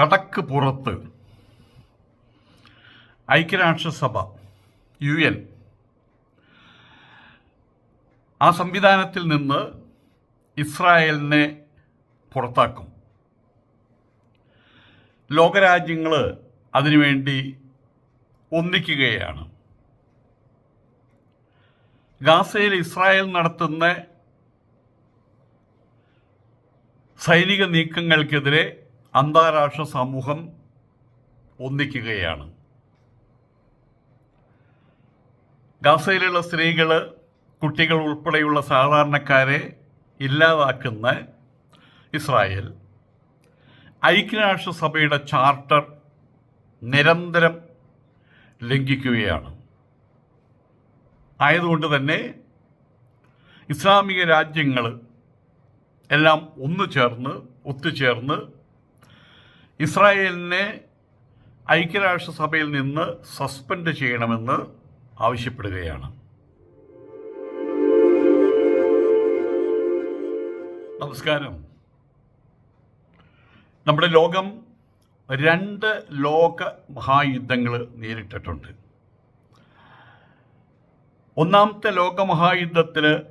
കടക്ക് പുറത്ത്. ഐക്യരാഷ്ട്രസഭ യു എൻ. ആ സംവിധാനത്തിൽ നിന്ന് ഇസ്രായേലിനെ പുറത്താക്കും. ലോകരാജ്യങ്ങൾ അതിനുവേണ്ടി ഒന്നിക്കുകയാണ്. ഗാസയിൽ ഇസ്രായേൽ നടത്തുന്ന സൈനിക നീക്കങ്ങൾക്കെതിരെ അന്താരാഷ്ട്ര സമൂഹം ഒന്നിക്കുകയാണ്. ഗാസയിലുള്ള സ്ത്രീകൾ കുട്ടികൾ ഉൾപ്പെടെയുള്ള സാധാരണക്കാരെ ഇല്ലാതാക്കുന്ന ഇസ്രായേൽ. ഐക്യരാഷ്ട്രസഭയുടെ ചാർട്ടർ നിരന്തരം ലംഘിക്കുകയാണ്. ആയതുകൊണ്ട് തന്നെ ഇസ്ലാമിക രാജ്യങ്ങൾ എല്ലാം ഒന്നു ചേർന്ന് ഒത്തുചേർന്ന് ഇസ്രായേലിനെ ഐക്യരാഷ്ട്രസഭയിൽ നിന്ന് സസ്പെൻഡ് ചെയ്യണമെന്ന് ആവശ്യപ്പെടുകയാണ്. നമസ്കാരം. നമ്മുടെ ലോകം രണ്ട് ലോക മഹായുദ്ധങ്ങൾ നേരിട്ടിട്ടുണ്ട്. ഒന്നാമത്തെ ലോകമഹായുദ്ധത്തിന്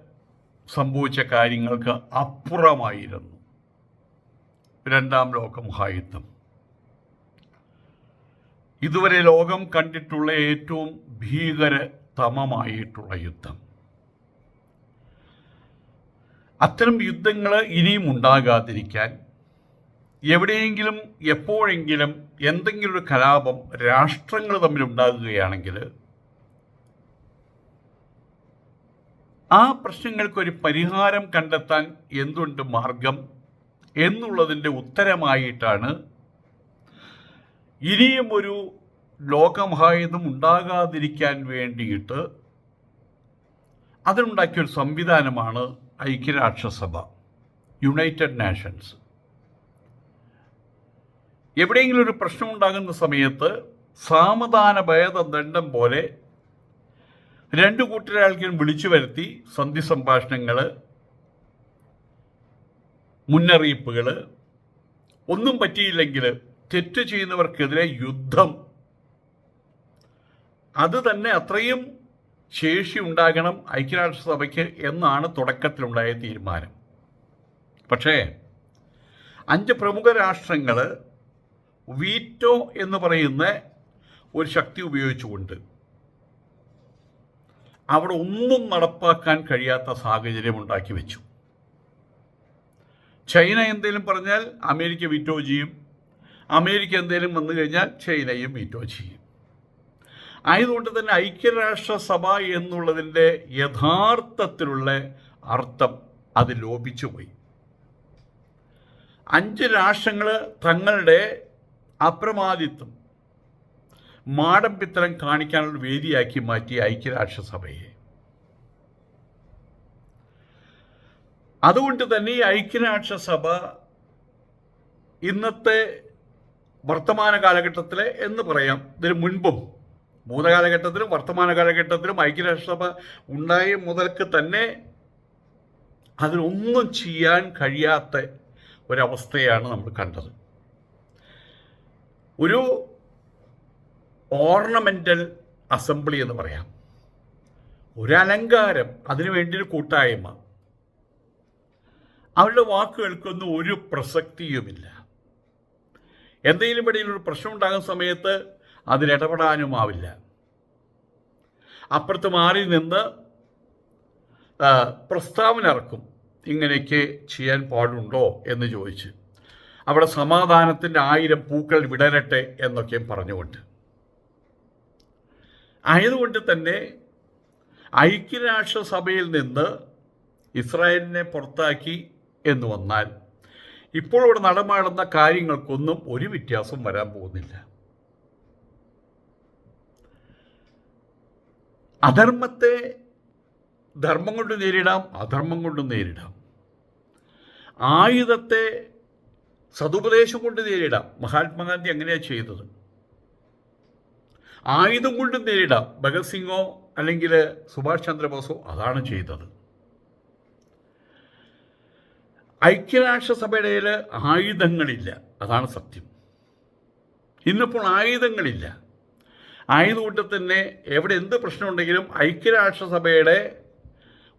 സംഭവിച്ച കാര്യങ്ങൾക്ക് അപ്പുറമായിരുന്നു രണ്ടാം ലോകമഹായുദ്ധം ഇതുവരെ ലോകം കണ്ടിട്ടുള്ള ഏറ്റവും ഭീകരതമമായിട്ടുള്ള യുദ്ധം. അത്തരം യുദ്ധങ്ങൾ ഇനിയും ഉണ്ടാകാതിരിക്കാൻ എവിടെയെങ്കിലും എപ്പോഴെങ്കിലും എന്തെങ്കിലും ഒരു കലാപം രാഷ്ട്രങ്ങൾ തമ്മിൽ ഉണ്ടാകുകയാണെങ്കിൽ ആ പ്രശ്നങ്ങൾക്കൊരു പരിഹാരം കണ്ടെത്താൻ എന്തുണ്ട് മാർഗം എന്നുള്ളതിന്റെ ഉത്തരമായിട്ടാണ് ഇനിയും ഒരു ലോകമഹായുധം ഉണ്ടാകാതിരിക്കാൻ വേണ്ടിയിട്ട് അതിനുണ്ടാക്കിയ ഒരു സംവിധാനമാണ് ഐക്യരാഷ്ട്രസഭ യുണൈറ്റഡ് നാഷൻസ് എവിടെയെങ്കിലും ഒരു പ്രശ്നം ഉണ്ടാകുന്ന സമയത്ത് സാമധാന ഭേദദണ്ഡം പോലെ രണ്ടു കൂട്ടരാൾക്കും വിളിച്ചു വരുത്തി സന്ധി സംഭാഷണങ്ങൾ മുന്നറിയിപ്പുകൾ ഒന്നും പറ്റിയില്ലെങ്കിൽ തെറ്റ് ചെയ്യുന്നവർക്കെതിരെ യുദ്ധം അത് തന്നെ അത്രയും ശേഷി ഉണ്ടാകണം ഐക്യരാഷ്ട്രസഭയ്ക്ക് എന്നാണ് തുടക്കത്തിലുണ്ടായ തീരുമാനം. പക്ഷേ അഞ്ച് പ്രമുഖ രാഷ്ട്രങ്ങൾ വീറ്റോ എന്ന് പറയുന്ന ഒരു ശക്തി ഉപയോഗിച്ചുകൊണ്ട് അവിടെ ഒന്നും നടപ്പാക്കാൻ കഴിയാത്ത സാഹചര്യം ഉണ്ടാക്കി വെച്ചു. ചൈന എന്തെങ്കിലും പറഞ്ഞാൽ അമേരിക്ക വീറ്റോ ചെയ്യും. അമേരിക്ക എന്തെങ്കിലും വന്നു കഴിഞ്ഞാൽ ചൈനയും വീറ്റോ ചെയ്യും. ആയതുകൊണ്ട് തന്നെ ഐക്യരാഷ്ട്രസഭ എന്നുള്ളതിന്റെ യഥാർത്ഥത്തിലുള്ള അർത്ഥം അത് ലോപിച്ചു പോയി അഞ്ച് രാഷ്ട്രങ്ങൾ തങ്ങളുടെ അപ്രമാദിത്വം മാടമ്പിത്തരം കാണിക്കാനുള്ള വേദിയാക്കി മാറ്റി ഐക്യരാഷ്ട്രസഭയെ. അതുകൊണ്ട് തന്നെ ഈ ഐക്യരാഷ്ട്രസഭ ഇന്നത്തെ വർത്തമാന കാലഘട്ടത്തിലെ എന്ന് പറയാം ഇതിന് മുൻപും ഭൂതകാലഘട്ടത്തിലും വർത്തമാന കാലഘട്ടത്തിലും ഐക്യരാഷ്ട്രസഭ ഉണ്ടായ മുതൽക്ക് തന്നെ അതിനൊന്നും ചെയ്യാൻ കഴിയാത്ത ഒരവസ്ഥയാണ് നമ്മൾ കണ്ടത്. ഒരു ഓർണമെന്റൽ അസംബ്ലി എന്ന് പറയാം. ഒരു അലങ്കാരം അതിനു വേണ്ടി ഒരു കൂട്ടായ്മ. അവരുടെ വാക്കുകൾക്കൊന്നും ഒരു പ്രസക്തിയുമില്ല. എന്തെങ്കിലും ഇടയിൽ ഒരു പ്രശ്നം ഉണ്ടാകുന്ന സമയത്ത് അതിലിടപെടാനുമാവില്ല അപ്പുറത്ത് മാറി നിന്ന് പ്രസ്താവന ഇറക്കും. ഇങ്ങനെയൊക്കെ ചെയ്യാൻ പാടുണ്ടോ എന്ന് ചോദിച്ച്. അവിടെ സമാധാനത്തിന്റെ ആയിരം പൂക്കൾ വിടരട്ടെ എന്നൊക്കെയും പറഞ്ഞുകൊണ്ട്. ആയതുകൊണ്ട് തന്നെ ഐക്യരാഷ്ട്രസഭയിൽ നിന്ന് ഇസ്രായേലിനെ പുറത്താക്കി എന്ന് വന്നാൽ ഇപ്പോൾ ഇവിടെ നടമാടുന്ന കാര്യങ്ങൾക്കൊന്നും ഒരു വ്യത്യാസം വരാൻ പോകുന്നില്ല. അധർമ്മത്തെ ധർമ്മം കൊണ്ട് നേരിടാം അധർമ്മം കൊണ്ട് നേരിടാം. ആയുധത്തെ സതുപദേശം കൊണ്ട് നേരിടാം. മഹാത്മാഗാന്ധി അങ്ങനെയാണ് ചെയ്തത്. ആയുധം കൊണ്ട് നേരിടാം. ഭഗത് സിംഗോ അല്ലെങ്കിൽ സുഭാഷ് ചന്ദ്രബോസോ അതാണ് ചെയ്തത്. ഐക്യരാഷ്ട്രസഭയുടെ ആയുധങ്ങളില്ല. അതാണ് സത്യം. ഇന്നിപ്പോൾ ആയുധങ്ങളില്ല. ആയതുകൊണ്ട് തന്നെ എവിടെ എന്ത് പ്രശ്നമുണ്ടെങ്കിലും ഐക്യരാഷ്ട്രസഭയുടെ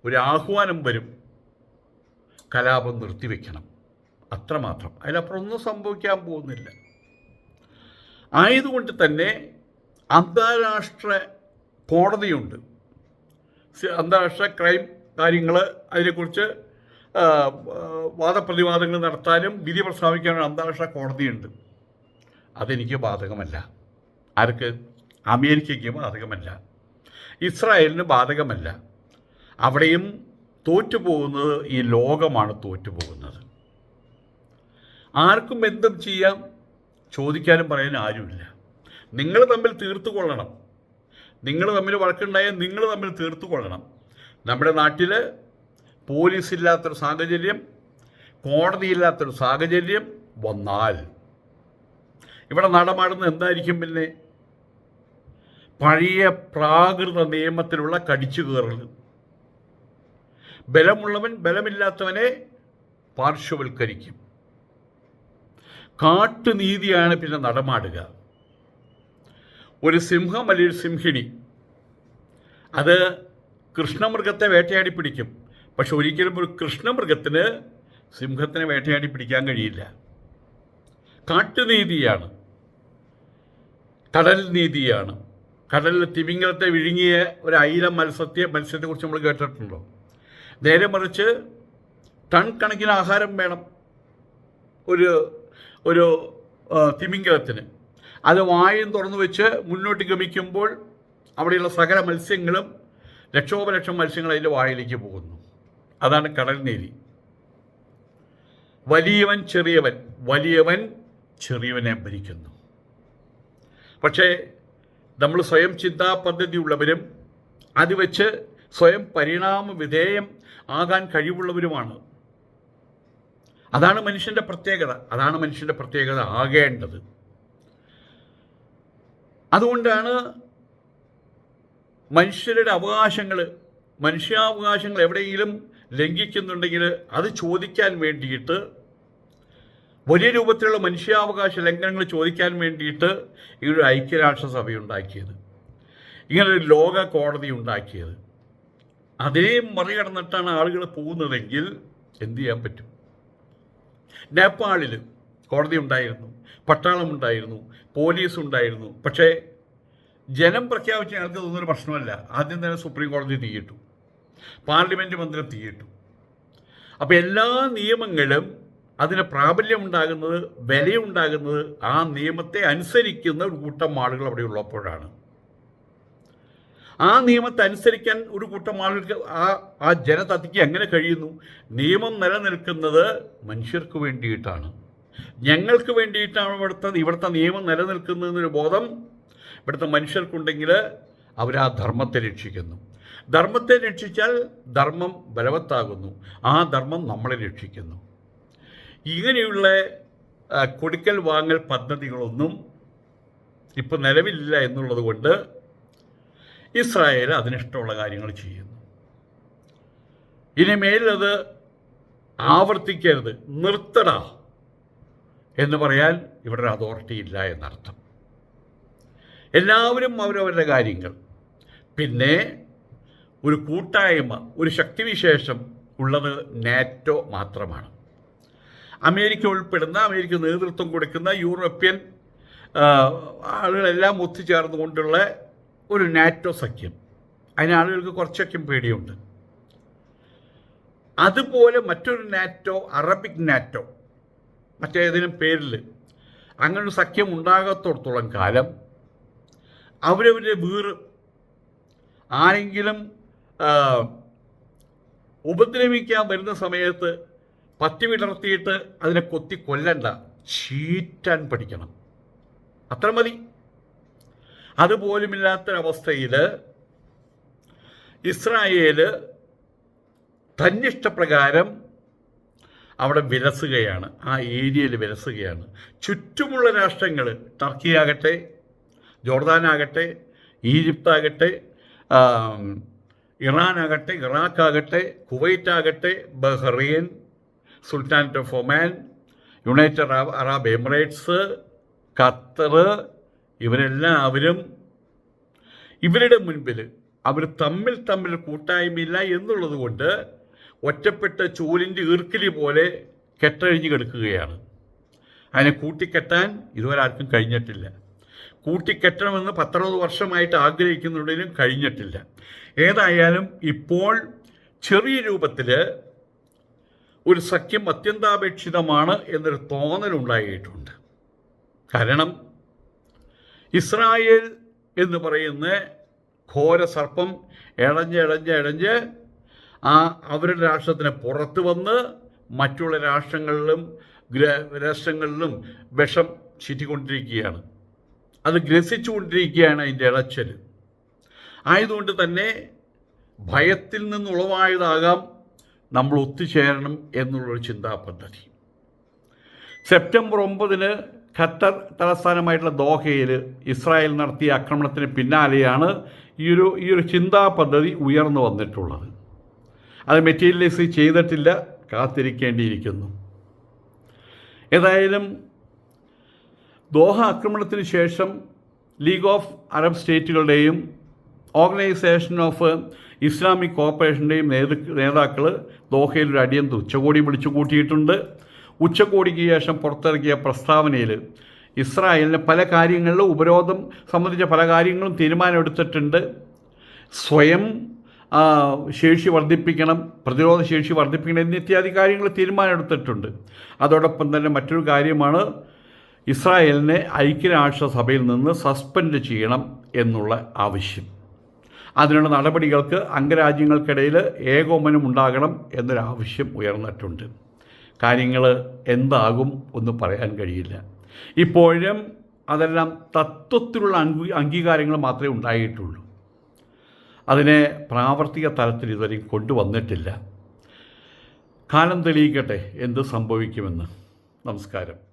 ഒരു ആഹ്വാനം വരും. കലാപം നിർത്തിവെക്കണം. അത്രമാത്രം. അതിലപ്പുറം ഒന്നും സംഭവിക്കാൻ പോകുന്നില്ല. ആയതുകൊണ്ട് തന്നെ അന്താരാഷ്ട്ര കോടതിയുണ്ട്. അന്താരാഷ്ട്ര ക്രൈം കാര്യങ്ങൾ അതിനെക്കുറിച്ച് വാദപ്രതിവാദങ്ങൾ നടത്താനും വിധി പ്രസ്താവിക്കാനും അന്താരാഷ്ട്ര കോടതിയുണ്ട്. അതെനിക്ക് ബാധകമല്ല. ആർക്ക്? അമേരിക്കയ്ക്ക് ബാധകമല്ല. ഇസ്രായേലിന് ബാധകമല്ല. അവിടെയും തോറ്റുപോകുന്നത് ഈ ലോകമാണ് തോറ്റുപോകുന്നത്. ആർക്കും എന്തും ചെയ്യാം ചോദിക്കാനും പറയാനും ആരുമില്ല. നിങ്ങൾ തമ്മിൽ തീർത്തു കൊള്ളണം നിങ്ങൾ തമ്മിൽ വഴക്കുണ്ടായാൽ നിങ്ങൾ തമ്മിൽ തീർത്തു കൊള്ളണം നമ്മുടെ നാട്ടിൽ പോലീസ് ഇല്ലാത്തൊരു സാഹചര്യം കോടതിയില്ലാത്തൊരു സാഹചര്യം വന്നാൽ ഇവിടെ നടമാടുന്നത് എന്തായിരിക്കും പിന്നെ? പഴയ പ്രാകൃത നിയമത്തിലുള്ള കടിച്ചു കയറൽ ബലമുള്ളവൻ ബലമില്ലാത്തവനെ പാർശ്വവൽക്കരിക്കും. കാട്ടുനീതിയാണ് പിന്നെ നടമാടുക. ഒരു സിംഹം അല്ലെങ്കിൽ സിംഹിണി അത് കൃഷ്ണമൃഗത്തെ വേട്ടയാടി പിടിക്കും. പക്ഷെ ഒരിക്കലും ഒരു കൃഷ്ണമൃഗത്തിന് സിംഹത്തിനെ വേട്ടയാടി പിടിക്കാൻ കഴിയില്ല. കാട്ടുനീതിയാണ് കടൽ നീതിയാണ് കടലിൽ തിമിംഗലത്തെ വിഴുങ്ങിയ ഒരു അയില മത്സ്യത്തെ കുറിച്ച് നമ്മൾ കേട്ടിട്ടുണ്ടോ? നേരെ മറിച്ച് ടൺ കണക്കിന് ആഹാരം വേണം ഒരു ഒരു തിമിംഗലത്തിന്. അത് വായും തുറന്നു വെച്ച് മുന്നോട്ട് ഗമിക്കുമ്പോൾ അവിടെയുള്ള സകല മത്സ്യങ്ങളും ലക്ഷോപലക്ഷം മത്സ്യങ്ങൾ അതിന്റെ വായിലേക്ക് പോകുന്നു. അതാണ് കടൽ നീതി വലിയവൻ ചെറിയവൻ. വലിയവൻ ചെറിയവനെ ഭരിക്കുന്നു. പക്ഷേ നമ്മൾ സ്വയം ചിന്താ പദ്ധതി ഉള്ളവരും അത് വെച്ച് സ്വയം പരിണാമ വിധേയം ആകാൻ കഴിവുള്ളവരുമാണ്. അതാണ് മനുഷ്യന്റെ പ്രത്യേകത. അതാണ് മനുഷ്യന്റെ പ്രത്യേകത ആകേണ്ടത്. അതുകൊണ്ടാണ് മനുഷ്യരുടെ അവകാശങ്ങൾ മനുഷ്യാവകാശങ്ങൾ എവിടെയെങ്കിലും ലംഘിക്കുന്നുണ്ടെങ്കിൽ അത് ചോദിക്കാൻ വേണ്ടിയിട്ട് വലിയ രൂപത്തിലുള്ള മനുഷ്യാവകാശ ലംഘനങ്ങൾ ചോദിക്കാൻ വേണ്ടിയിട്ട് ഈ ഒരു ഐക്യരാഷ്ട്രസഭ ഉണ്ടാക്കിയത് ഇങ്ങനൊരു ലോക കോടതി ഉണ്ടാക്കിയത്. അതിനെ മറികടന്നിട്ടാണ് ആളുകൾ പോകുന്നതെങ്കിൽ എന്ത് ചെയ്യാൻ പറ്റും? നേപ്പാളിൽ കോടതി ഉണ്ടായിരുന്നു പട്ടാളമുണ്ടായിരുന്നു പോലീസ് ഉണ്ടായിരുന്നു. പക്ഷേ ജനം പ്രഖ്യാപിച്ച ഞങ്ങൾക്ക് തോന്നുന്നൊരു പ്രശ്നമല്ല. ആദ്യം തന്നെ സുപ്രീം കോടതി തീയിട്ടു. പാർലമെന്റ് മന്ദിരം തീയിട്ടു. അപ്പോൾ എല്ലാ നിയമങ്ങളും അതിന് പ്രാബല്യമുണ്ടാകുന്നത് വിലയുണ്ടാകുന്നത് ആ നിയമത്തെ അനുസരിക്കുന്ന ഒരു കൂട്ടം ആളുകൾ അവിടെ ഉള്ളപ്പോഴാണ്. ആ നിയമത്തെ അനുസരിക്കാൻ ഒരു കൂട്ടം ആളുകൾക്ക് ആ ആ ജനതയ്ക്ക് എങ്ങനെ കഴിയുന്നു? നിയമം നിലനിൽക്കുന്നത് മനുഷ്യർക്ക് വേണ്ടിയിട്ടാണ്. ഞങ്ങൾക്ക് വേണ്ടിയിട്ടാണ് ഇവിടുത്തെ ഇവിടുത്തെ നിയമം നിലനിൽക്കുന്നതെന്നൊരു ബോധം ഇവിടുത്തെ മനുഷ്യർക്കുണ്ടെങ്കിൽ അവർ ആ ധർമ്മത്തെ രക്ഷിക്കുന്നു. ധർമ്മത്തെ രക്ഷിച്ചാൽ ധർമ്മം ബലവത്താകുന്നു. ആ ധർമ്മം നമ്മളെ രക്ഷിക്കുന്നു. ഇങ്ങനെയുള്ള കൊടുക്കൽ വാങ്ങൽ പദ്ധതികളൊന്നും ഇപ്പോൾ നിലവിലില്ല എന്നുള്ളത് കൊണ്ട് ഇസ്രായേൽ അതിനിഷ്ടമുള്ള കാര്യങ്ങൾ ചെയ്യുന്നു. ഇനി മേലത് ആവർത്തിക്കരുത് നിർത്തട എന്ന് പറയാൻ ഇവിടെ ഒരു അതോറിറ്റി ഇല്ല എന്നർത്ഥം. എല്ലാവരും അവരവരുടെ കാര്യങ്ങൾ. പിന്നെ ഒരു കൂട്ടായ്മ ഒരു ശക്തിവിശേഷം ഉള്ളത് നാറ്റോ മാത്രമാണ്. അമേരിക്ക ഉൾപ്പെടുന്ന അമേരിക്ക നേതൃത്വം കൊടുക്കുന്ന യൂറോപ്യൻ ആളുകളെല്ലാം ഒത്തുചേർന്നുകൊണ്ടുള്ള ഒരു നാറ്റോ സഖ്യം. അതിന് ആളുകൾക്ക് കുറച്ചൊക്കെ പേടിയുണ്ട്. അതുപോലെ മറ്റൊരു നാറ്റോ അറബിക് നാറ്റോ മറ്റേതിനും പേരിൽ അങ്ങനൊരു സഖ്യം ഉണ്ടാകത്തോടത്തോളം കാലം അവരവരുടെ വീറ് ആരെങ്കിലും ഉപദ്രവിക്കാൻ വരുന്ന സമയത്ത് പത്തി വിടർത്തിയിട്ട് അതിനെ കൊത്തി കൊല്ലണ്ട. ചീറ്റാൻ പഠിക്കണം. അത്ര മതി. അതുപോലുമില്ലാത്തൊരവസ്ഥയിൽ ഇസ്രായേൽ തന്നിഷ്ടപ്രകാരം അവിടെ വിലസുകയാണ്. ആ ഏരിയയിൽ വിലസുകയാണ്. ചുറ്റുമുള്ള രാഷ്ട്രങ്ങൾ ടർക്കിയാകട്ടെ ജോർദാനാകട്ടെ ഈജിപ്താകട്ടെ ഇറാനാകട്ടെ ഇറാഖാകട്ടെ കുവൈറ്റാകട്ടെ Bahrain sultanate of Oman United Arab Arab Emirates Qatar ഇവരെല്ലാവരും ഇവരുടെ മുൻപിൽ അവർ തമ്മിൽ തമ്മിൽ കൂട്ടായ്മയില്ല എന്നുള്ളത് കൊണ്ട് ഒറ്റപ്പെട്ട ചൂലിന്റെ ഈർക്കിലി പോലെ കെട്ടഴിഞ്ഞ് കിടക്കുകയാണ്. അതിനെ കൂട്ടിക്കെട്ടാൻ ഇതുവരെ ആർക്കും കഴിഞ്ഞിട്ടില്ല. കൂട്ടിക്കെട്ടണമെന്ന് പത്തറുപത് വർഷമായിട്ട് ആഗ്രഹിക്കുന്നുണ്ടെങ്കിലും കഴിഞ്ഞിട്ടില്ല. ഏതായാലും ഇപ്പോൾ ചെറിയ രൂപത്തിൽ ഒരു സഖ്യം അത്യന്താപേക്ഷിതമാണ് എന്നൊരു തോന്നലുണ്ടായിട്ടുണ്ട്. കാരണം ഇസ്രായേൽ എന്ന് പറയുന്ന ഘോര സർപ്പം ഇഴഞ്ഞ് ഇഴഞ്ഞ് ആ അവരുടെ രാഷ്ട്രത്തിന് പുറത്ത് വന്ന് മറ്റുള്ള രാഷ്ട്രങ്ങളിലും രാഷ്ട്രങ്ങളിലും വിഷം ചീറ്റിക്കൊണ്ടിരിക്കുകയാണ്. അത് ഗ്രസിച്ചുകൊണ്ടിരിക്കുകയാണ് അതിന്റെ ഇളച്ചൽ ആയതുകൊണ്ട് തന്നെ ഭയത്തിൽ നിന്നുളവായതാകാം നമ്മൾ ഒത്തുചേരണം എന്നുള്ളൊരു ചിന്താ പദ്ധതി സെപ്റ്റംബർ ഒമ്പതിന് ഖത്തർ തലസ്ഥാനമായിട്ടുള്ള ദോഹയിൽ ഇസ്രായേൽ നടത്തിയ ആക്രമണത്തിന് പിന്നാലെയാണ് ഈ ഒരു ഈ ഒരു ചിന്താ പദ്ധതി ഉയർന്നു വന്നിട്ടുള്ളത്. അത് മെറ്റീരിയലൈസ് ചെയ്തിട്ടില്ല കാത്തിരിക്കേണ്ടിയിരിക്കുന്നു. ഏതായാലും ദോഹ ആക്രമണത്തിന് ശേഷം ലീഗ് ഓഫ് അറബ് സ്റ്റേറ്റുകളുടെയും ഓർഗനൈസേഷൻ ഓഫ് ഇസ്ലാമിക് കോർപ്പറേഷന്റെയും നേതൃ നേതാക്കൾ ദോഹയിൽ ഒരു അടിയന്ത് ഉച്ചകോടി വിളിച്ചു കൂട്ടിയിട്ടുണ്ട്. ഉച്ചകോടിക്ക് ശേഷം പുറത്തിറക്കിയ പ്രസ്താവനയിൽ ഇസ്രായേലിന് പല കാര്യങ്ങളിലും ഉപരോധം സംബന്ധിച്ച പല കാര്യങ്ങളും തീരുമാനമെടുത്തിട്ടുണ്ട്. സ്വയം ശേഷി വർദ്ധിപ്പിക്കണം പ്രതിരോധ ശേഷി വർദ്ധിപ്പിക്കണം എന്നിത്യാദി കാര്യങ്ങൾ തീരുമാനമെടുത്തിട്ടുണ്ട്. അതോടൊപ്പം തന്നെ മറ്റൊരു കാര്യമാണ് ഇസ്രായേലിനെ ഐക്യരാഷ്ട്രസഭയിൽ നിന്ന് സസ്പെൻഡ് ചെയ്യണം എന്നുള്ള ആവശ്യം. അതിനുള്ള നടപടികൾക്ക് അംഗരാജ്യങ്ങൾക്കിടയിൽ ഏകോപനം ഉണ്ടാകണം എന്നൊരാവശ്യം ഉയർന്നിട്ടുണ്ട്. കാര്യങ്ങൾ എന്താകും ഒന്ന് പറയാൻ കഴിയില്ല. ഇപ്പോഴും അതെല്ലാം തത്വത്തിലുള്ള അംഗീ അംഗീകാരങ്ങൾ മാത്രമേ ഉണ്ടായിട്ടുള്ളൂ. അതിനെ പ്രാവർത്തിക തലത്തിൽ ഇതുവരെയും കൊണ്ടുവന്നിട്ടില്ല. കാലം തെളിയിക്കട്ടെ എന്ത് സംഭവിക്കുമെന്ന്. നമസ്കാരം.